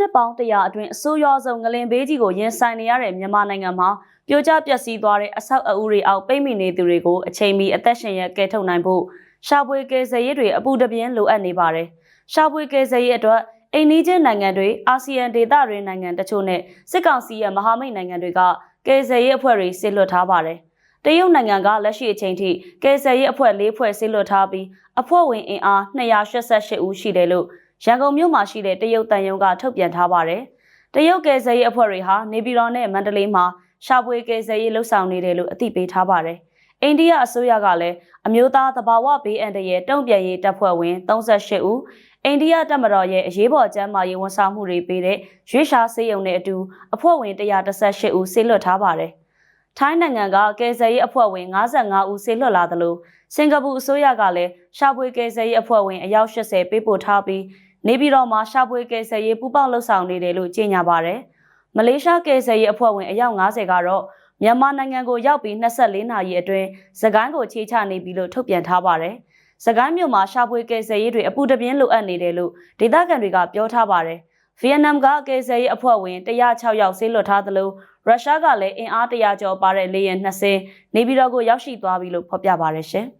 နှစ်ပေါင်းတရာအတွင်းအဆိုးရွားဆုံးငလင်ဘေးကြီးကိုရင်ဆိုင်နေရတဲ့မြန်မာနိုင်ငံမှာပြိုကျပျက်စီးသွားတဲ့အဆောက်အဦတွေအောက်ပိတ်မိနေသူတွေကိုအချိန်မီအသက်ရှင်ရကယ်ထုတ်နိုင်ဖို့ရှာဖွေကယ်ဆယ်ရေးတွေအပူတပြင်းလိုအပ်နေပါတယ်။ရှာဖွေကယ်ဆယ်ရေးအတွက်အိန္ဒိချင်းနိုင်ငံတွေအာဆီယံဒေသတွေနိုင်ငံတချို့နဲ့စစ်ကောင်စီရဲ့မဟာမိတ်နိုင်ငံတွေကကယ်ဆယ်ရေးအဖွဲ့တွေဆစ်လွတ်ထားပါတယ်။တရုတ်နိုင်ငံကလက်ရှိအချိန်ထိကယ်ဆယ်ရေးအဖွဲ့၄ဖွဲ့ဆစ်လွတ်ထားပြီးအဖွဲ့ဝင်အင်အား288ဦးရှိတယ်လို့ ရန်ကုန်မြို့မှာရှိတဲ့တရုတ်တန်ယုံကထုတ်ပြန်ထားပါတယ်။တရုတ်ကယ်ဆယ်ရေးအဖွဲ့တွေဟာနေပြည်တော်နဲ့မန္တလေးမှာရှာဖွေကယ်ဆယ်ရေးလှုပ်ဆောင်နေတယ်လို့အသိပေးထားပါတယ်။အိန္ဒိယအစိုးရကလည်းအမျိုးသားသဘာဝဘေးအန္တရာယ်တုံ့ပြန်ရေးတပ်ဖွဲ့ဝင်38ဦးအိန္ဒိယတပ်မတော်ရဲ့အရေးပေါ်ကျန်းမာရေးဝန်ဆောင်မှုတွေပေးတဲ့ရွေးရှာစေယုံနဲ့အတူအဖွဲ့ဝင်118ဦးဆေးလွတ်ထားပါတယ်။ထိုင်းနိုင်ငံကကယ်ဆယ်ရေးအဖွဲ့ဝင်55ဦးဆေးလွတ်လာသလိုစင်ကာပူအစိုးရကလည်းရှာဖွေကယ်ဆယ်ရေးအဖွဲ့ဝင်အယောက်80ပေးပို့ထားပြီး နေပြည်တော်မှာရှာဖွေကယ်ဆယ်ရေးပူးပေါင်းလှုပ်ဆောင်နေတယ်လို့ကြေညာပါတယ်။မလေးရှားကယ်ဆယ်ရေးအဖွဲ့ဝင်အယောက်90ကတော့မြန်မာနိုင်ငံကိုရောက်ပြီး24နာရီအတွင်းစကိုင်းကိုခြေချနေပြီလို့ထုတ်ပြန်ထားပါတယ်။စကိုင်းမြို့မှာရှာဖွေကယ်ဆယ်ရေးတွေအပူတပြင်းလိုအပ်နေတယ်လို့ဒေသခံတွေကပြောထားပါတယ်။ဗီယက်နမ်ကကယ်ဆယ်ရေးအဖွဲ့ဝင်106ယောက်ဆေးလွတ်ထားသလိုရုရှားကလည်းအင်အား100ကျော်ပါတဲ့လေယာဉ်20နေပြည်တော်ကိုရောက်ရှိသွားပြီလို့ဖော်ပြပါရရှင်။